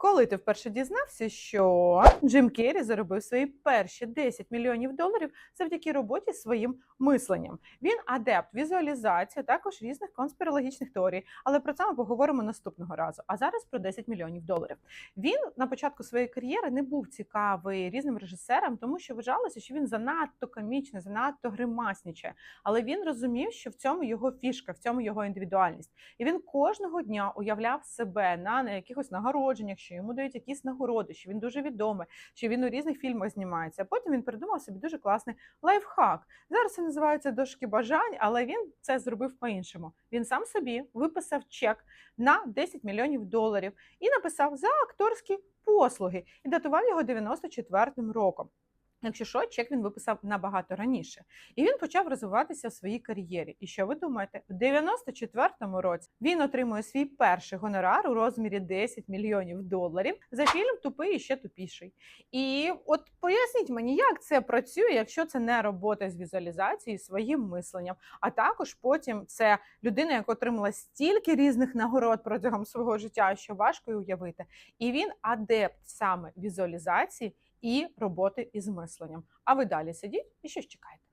Коли ти вперше дізнався, що Джим Керрі заробив свої перші 10 мільйонів доларів завдяки роботі зі своїм мисленням? Він адепт візуалізації, також різних конспірологічних теорій. Але про це ми поговоримо наступного разу. А зараз про 10 мільйонів доларів. Він на початку своєї кар'єри не був цікавий різним режисерам, тому що вважалося, що він занадто комічний, занадто гримаснічає. Але він розумів, що в цьому його фішка, в цьому його індивідуальність. І він кожного дня уявляв себе на якихось нагородженнях, що йому дають якісь нагороди, що він дуже відомий, що він у різних фільмах знімається. А потім він придумав собі дуже класний лайфхак. Зараз це називається дошки бажань, але він це зробив по-іншому. Він сам собі виписав чек на 10 мільйонів доларів і написав за акторські послуги і датував його 94-м роком. Якщо що, чек він виписав набагато раніше, і він почав розвиватися в своїй кар'єрі. І що ви думаєте? В 94-му році він отримує свій перший гонорар у розмірі 10 мільйонів доларів за фільм Тупий і ще тупіший. І от поясніть мені, як це працює, якщо це не робота з візуалізацією, своїм мисленням, а також потім це людина, яка отримала стільки різних нагород протягом свого життя, що важко уявити. І він адепт саме візуалізації і роботи із мисленням. А ви далі сидіть і щось чекаєте.